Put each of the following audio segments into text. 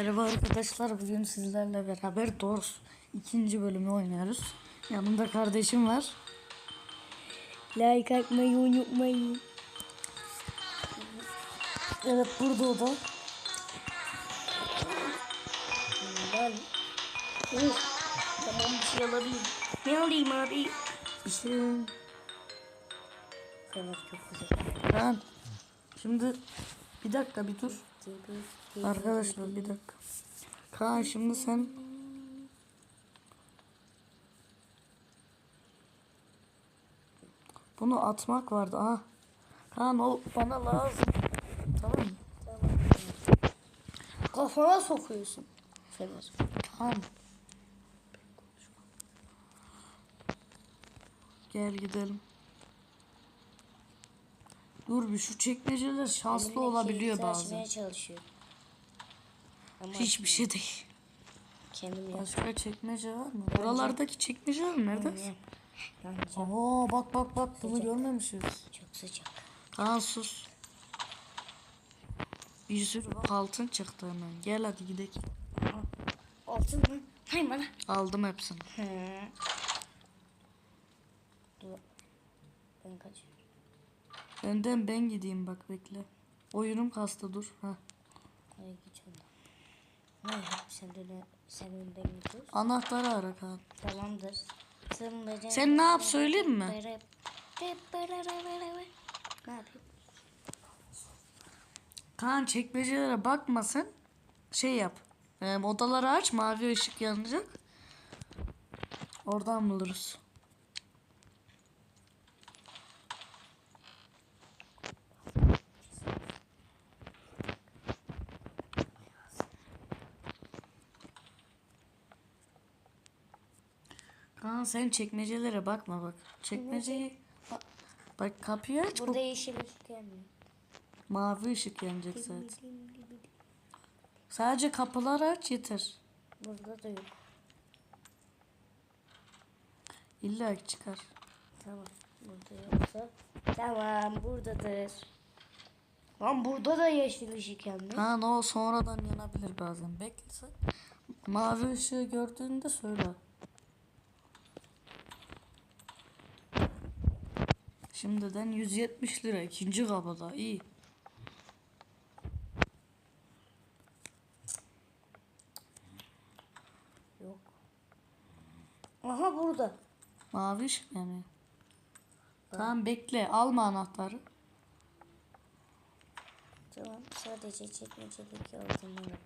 Merhaba arkadaşlar bugün sizlerle beraber Doors ikinci bölümü oynuyoruz. Yanımda kardeşim var. Like atmayı unutmayın. Evet burada o da. Ben... Uh, tamam bir şey alabilirim. Ne alayım abi? İşte Evet çok güzel. ben şimdi bir dakika bir dur. Arkadaşlar bir dakika. Kaan şimdi sen bunu atmak vardı. Aha. Kaan o bana lazım. Tamam mı? Kafana sokuyorsun. Fener. Tamam. Gel gidelim. Dur bir şu çekmeceler şanslı olabiliyor bazen. çalışıyor. Ama Hiçbir şey değil. kendim yap. Başka çekmece var mı? Buralardaki çekmeceler nerede? Yanacağım. Oo bak bak bak bunu görmemişiz. Çok sıcak. Kaan sus. Bir sürü bak altın çıktı hemen. Gel hadi gidelim. Altın mı? Hay bana. Aldım hepsini. Hı. Dur. Ben kaçıyorum. Önden ben gideyim bak bekle. Oyunum kastı dur. Heh. Hayır geç ondan. Hayır sen önden, sen önden gidiyorsun. Anahtarı ara Kaan. Tamamdır. Tımları- Sen ne yap söyleyeyim mi? Ne yapayım? Kaan çekmecelere bakmasın. Şey yap. Ee, odaları aç mavi ışık yanacak. Oradan buluruz. Kaan sen çekmecelere bakma bak. Çekmeceyi bak, bak kapıyı aç. Bu Burada yeşil ışık gelmiyor. mavi ışık yanacak zaten. Sadece kapıları aç yeter. Burada da yok. İlla çıkar. Tamam. Burada yoksa. Tamam buradadır. Lan burada da yeşil ışık yanmıyor. Ha o sonradan yanabilir bazen. Beklese. Mavi ışığı gördüğünde söyle. Şimdiden 170 lira ikinci kapıda iyi. Yok. Aha burada. Mavi ışık yani. Tamam bekle alma anahtarı. Tamam sadece çekmecedeki altınları.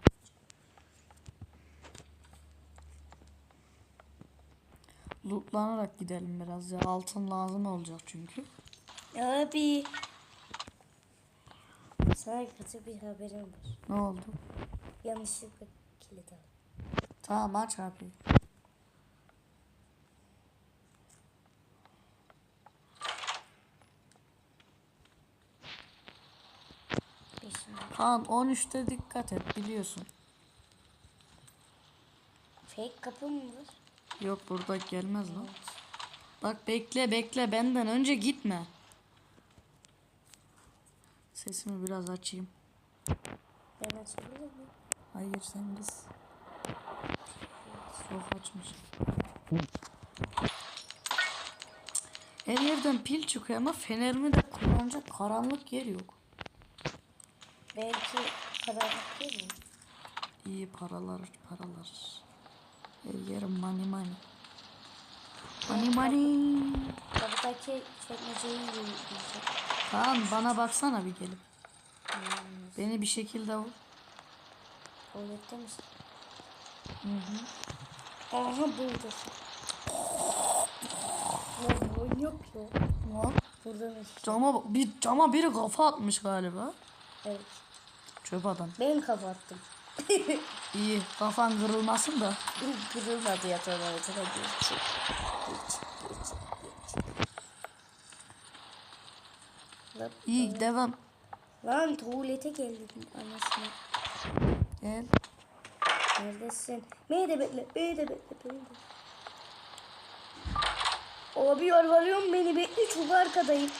Lootlanarak gidelim biraz ya. Altın lazım olacak çünkü. Abi. Sana kötü bir haberim var. Ne oldu? Yanlışlıkla kilit aldım. Tamam aç abi. Kaan 13'te dikkat et biliyorsun. Fake kapı mı var? Yok burada gelmez lan. Bak bekle bekle benden önce gitme. Sesimi biraz açayım. Ben açabilir miyim? Hayır sen biz. Çok açmış. Her yerden pil çıkıyor ama fenerimi de kullanacak karanlık yer yok. Belki karanlık değil mi? İyi paralar paralar. Her yerim money money. Money money. Kapıdaki çekmeceyi yiyecek. Kaan bana baksana bir gelip. Beni bir şekilde vur. Tuvalette misin? Hı hı. Aha buradasın. Lan manyak ya. Lan Burada mısın? Cama bir cama biri kafa atmış galiba. Evet. Çöp adam. Ben kapattım. İyi kafan kırılmasın da. Kırılmadı yatağın altına. Geç, geç, Lan, İyi devam. lan tuvalete geldim anasını. Gel. Neredesin? Beni de bekle, beni de bekle, beni de. Abi yalvarıyorum beni bekle çok arkadayım.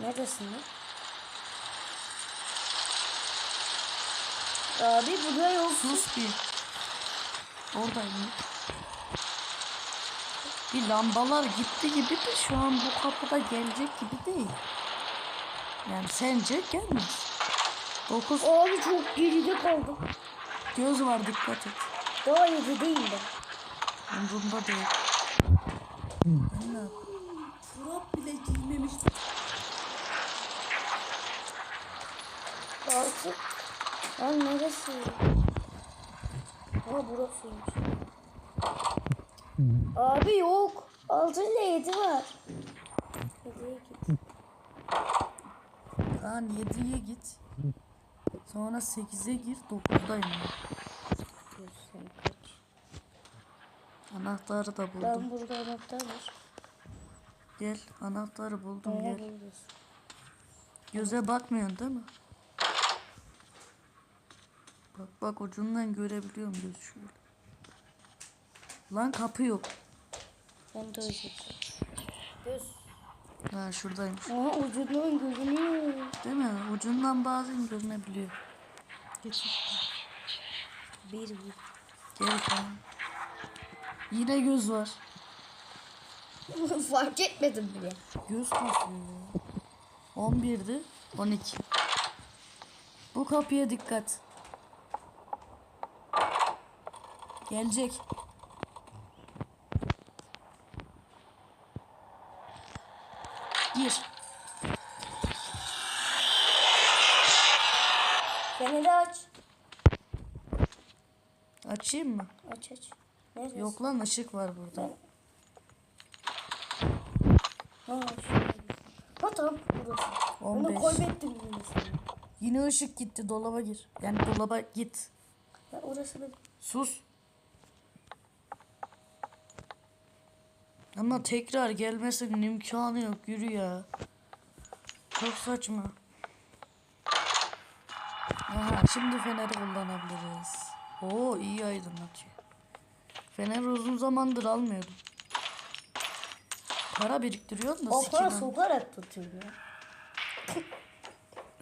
Neredesin lan? Abi burada yok. Sus bir. Oradayım. Bir lambalar gitti gibi de şu an bu kapıda gelecek gibi değil. Yani sence gelmez. 9 Abi çok geride kaldım. göz var dikkat et. Daha yedi değil de. Umurumda değil. Anne. Çorap bile giymemiştim. Artık. Lan neresi? Ha burasıymış. Abi yok. Altı ile yedi var. Yediye git. Kaan 7'ye git. Sonra 8'e gir 9'dayım ben. Dur sen kaç. Anahtarı da buldum. Ben burada anahtar var. Gel anahtarı buldum Nereye gel. buradasın? Göze bakmıyorsun değil mi? Bak bak ucundan görebiliyorum göz şöyle. Lan kapı yok. Ben de. Göz. Ha şuradaymış. Aha ucundan görünüyor. Değil mi? Ucundan bazen görünebiliyor. Bir bir. Gel Kaan. Yine göz var. Fark etmedim bile. Göz kasıyor ya. 11'di 12. Bu kapıya dikkat. Gelecek. Açayım mı? Aç aç. Neresi? Yok lan ışık var burada. Ha tamam burası. Onu 15. kaybettim yine sana. Yine ışık gitti dolaba gir. Yani dolaba git. Ha, orası benim. Sus. Ama tekrar gelmesinin imkanı yok. Yürü ya. Çok saçma. Aha şimdi feneri kullanabiliriz. Oo iyi aydınlatıyor. Feneri uzun zamandır almıyordum. Para biriktiriyorum da O para sikim sokarak tutuyorum ya.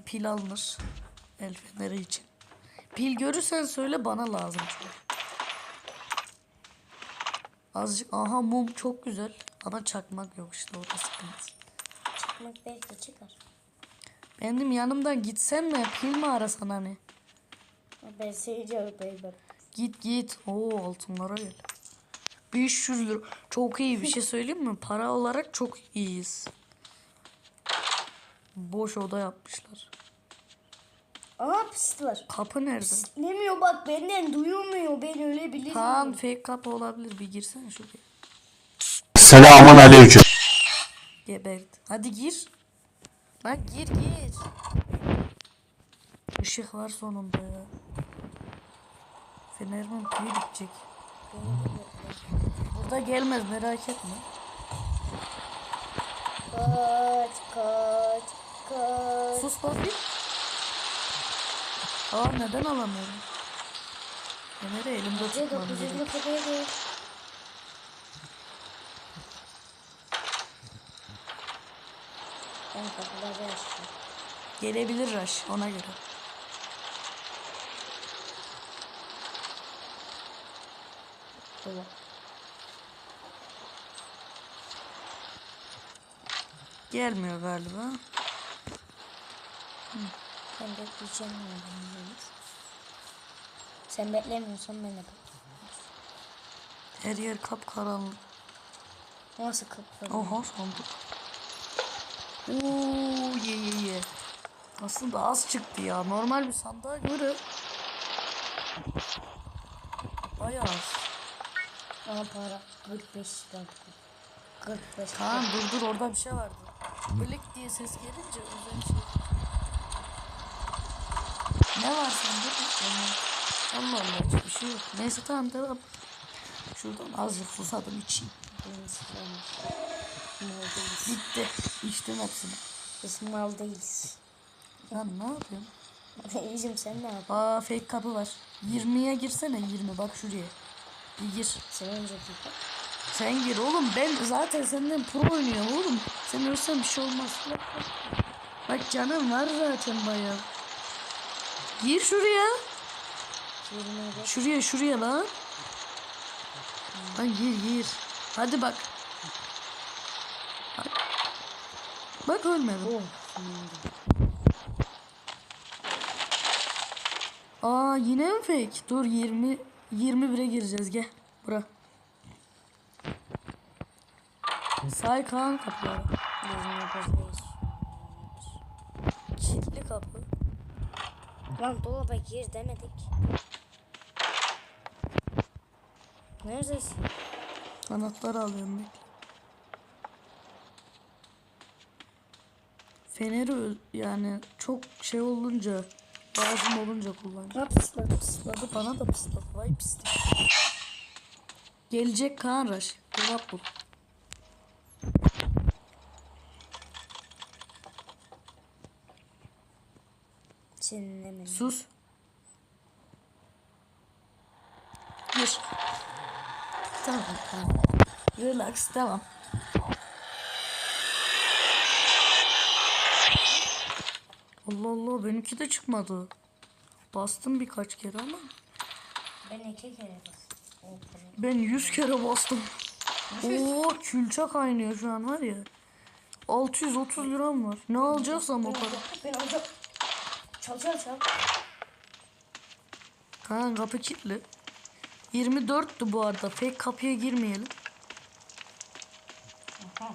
pil alınır. El feneri için. Pil görürsen söyle bana lazım çünkü. Azıcık aha mum çok güzel ama çakmak yok işte o da sıkıntı. Çıkmak belki çıkar. Benim yanımdan gitsen mi pil mi arasan hani? Ben seyirci ben. Git git. Oo altınlara gel. 500 lira. Çok iyi bir şey söyleyeyim mi? Para olarak çok iyiyiz. Boş oda yapmışlar. Aa pisler. Kapı nerede? Demiyor bak benden duyulmuyor. Ben öyle bilirim. Kaan fake kapı olabilir. Bir girsene şuraya. Selamun aleyküm. Gebert. Hadi gir. Lan gir gir. Işık var sonunda ya. Fenerimin pili bitecek. Burada gelmez merak etme. Kaç kaç kaç. Sus bakayım. Aa neden alamıyorum? Feneri elimde tutmam 900 gerek. kadar değil. Ben kapıları açtım. Gelebilir Rush ona göre. Dur. Gelmiyor galiba. Ben bekleyeceğim. Sen beklemiyorsan ben de. Her yer kapkaranlık. Nasıl kapı? Oha sandık. Oo ye ye ye. Aslında az çıktı ya. Normal bir sandığa göre bayağı az. Ama para 45 lira. 45 lira. Kaan dur dur orada bir şey vardı. Blik diye ses gelince özel şey. Ne var sende? Allah Allah hiçbir şey yok. Neyse tamam devam. Şuradan azıcık susadım içeyim. Bitti. İçtim hepsini. Biz mal değiliz. Lan ne yapıyorsun? İyicim sen ne yapıyorsun? Aa fake kapı var. 20'ye girsene 20 bak şuraya. Bir gir. Sen önce git. Sen gir oğlum ben zaten senden pro oynuyorum oğlum. Sen ölsen bir şey olmaz. Bak canım var zaten bayağı. Gir şuraya. 25. Şuraya şuraya lan. Lan gir gir. Hadi bak. Bak ölmedim. Oh. Aa yine mi fake? Dur 20 21'e gireceğiz gel. Bura. Say Kaan kapıları. 29'dayız. Kilitli kapı. Lan dolaba gir demedik. Neredesin? Anahtarı alıyorum bekle. Feneri yani çok şey olunca lazım olunca kullan. Ha pısladı pısladı bana da pısladı. Vay pislik. Gelecek Kaan Raş. Dolap bul. Senin hemen. Sus. Gir. Tamam tamam. Relax tamam. Allah Allah benimki de çıkmadı. Bastım birkaç kere ama Ben iki kere bastım. Ben yüz kere bastım. Oo külçe kaynıyor şu an var ya. 630 liram var. Ne alacaksam o para. Ben alacağım. Çal çal çal. Kaan kapı kilitli. 24'tü bu arada. Fake kapıya girmeyelim. Aha.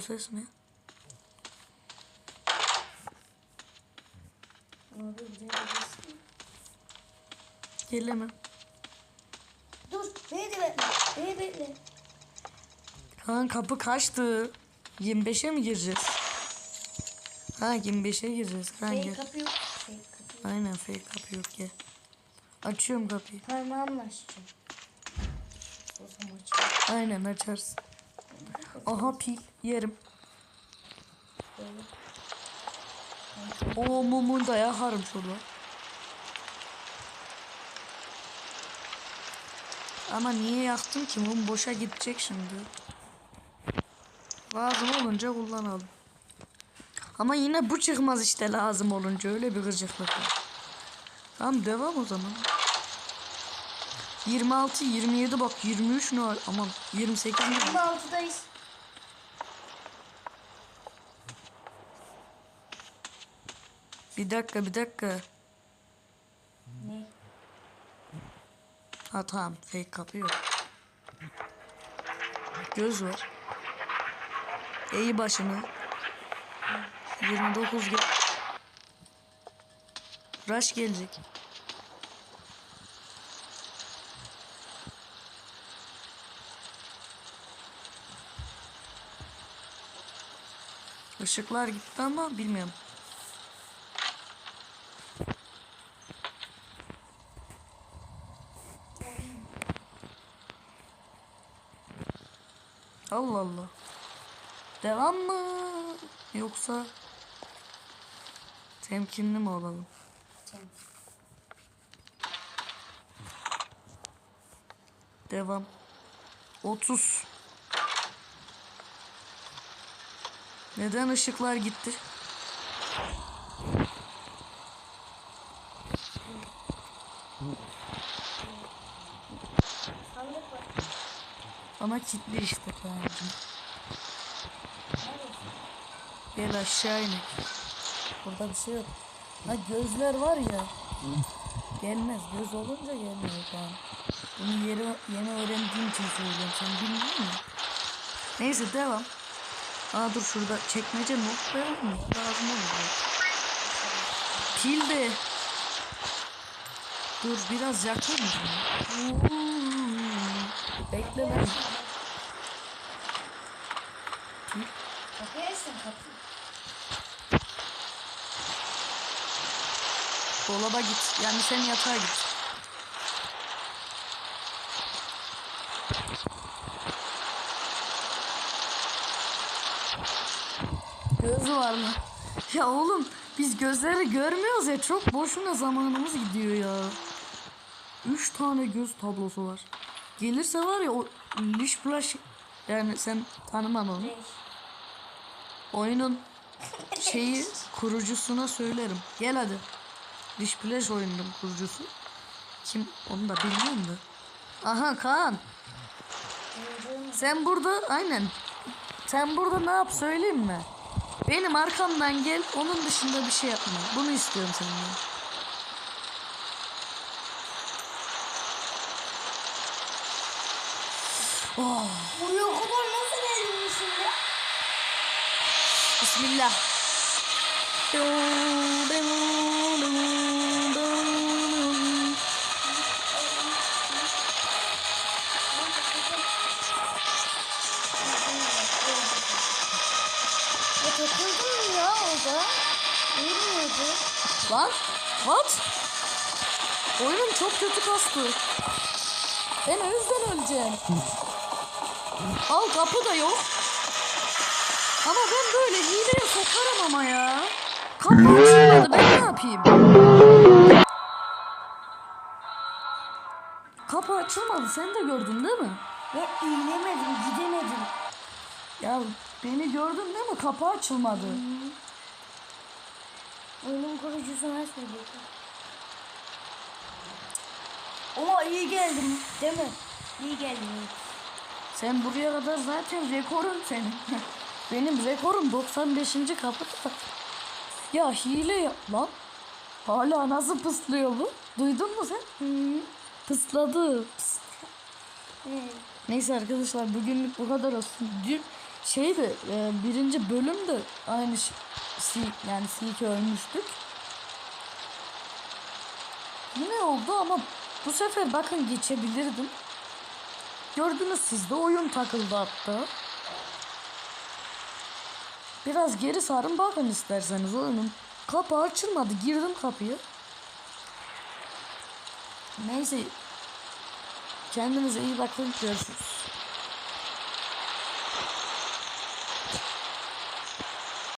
O ses ne? Abi. Gelemem. Dur. Beni de bekle. Beni bekle. Kaan kapı kaçtı. 25'e mi gireceğiz? Ha 25'e gireceğiz. Şey gel. kapı yok. Şey kapı. Aynen fake kapı yok gel. Açıyorum kapıyı. Parmağımla açacağım. O zaman açayım. Aynen açarsın. Aha pil yerim. O mumun da yakarım şurada. Ama niye yaktım ki? Mum boşa gidecek şimdi. Lazım olunca kullanalım. Ama yine bu çıkmaz işte lazım olunca. Öyle bir gıcıklık var. Tamam devam o zaman. 26, 27 bak 23 ne var? Aman 28 ne var? 26'dayız. Bir dakika bir dakika. Ne? Ha tamam fake kapı yok. Göz var. Eği başını. 29 gel. Rush gelecek. Işıklar gitti ama bilmiyorum. Allah Allah. Devam mı? Yoksa temkinli mi olalım? Devam. 30. Neden ışıklar gitti? Ama kilitli işte kancım. Gel aşağı inek. Burada bir şey yok. Ha gözler var ya. Gelmez. Göz olunca gelmiyor yani. Bunu yeri, yeni öğrendiğim için söylüyorum. Sen bilmiyor musun? Neyse devam. Aa dur şurada çekmece not koyalım mı? Lazım olur. Pil de. Dur biraz yakayım mı? Bekle lan. Kapıyı açsın kapıyı. Dolaba git. Yani sen yatağa git. Gözü var mı? Ya oğlum biz gözleri görmüyoruz ya. Çok boşuna zamanımız gidiyor ya. Üç tane göz tablosu var. Gelirse var ya o liş flash Yani sen tanıman onu. Oyunun şeyi kurucusuna söylerim. Gel hadi. Diş Flash oyunun kurucusu. Kim onu da bilmiyorum da. Aha Kaan. Sen burada aynen. Sen burada ne yap söyleyeyim mi? Benim arkamdan gel. Onun dışında bir şey yapma. Bunu istiyorum senden. Oh, Buraya kadar nasıl geldin şimdi? Bismillah. Ya takıldın mı ya orada? Bilmiyordu. Lan what? Oyunum çok kötü kastı. Ben o yüzden öleceğim. Al kapı da yok. Ama ben böyle hileye sokarım ama ya. Kapı açılmadı ben ne yapayım? Kapı açılmadı sen de gördün değil mi? Ben inemedim, gidemedim. Ya beni gördün değil mi? Kapı açılmadı. Oyunun kurucusu nasıl söylüyor? Ama iyi geldim değil mi? İyi geldim. Sen buraya kadar zaten rekorun senin. Benim rekorum 95. kapı. Ya hile yap lan. Hala nasıl pıslıyor bu? Duydun mu sen? Pısladı. Pıs. Neyse arkadaşlar bugünlük bu kadar olsun. Dün şeydi e, birinci bölümde aynı şey, yani Silke ölmüştük. Yine oldu ama bu sefer bakın geçebilirdim. Gördünüz siz de oyun takıldı hatta. Biraz geri sarın bakın isterseniz oyunun. Kapı açılmadı. Girdim kapıya. Neyse. Kendinize iyi bakın. Görüşürüz.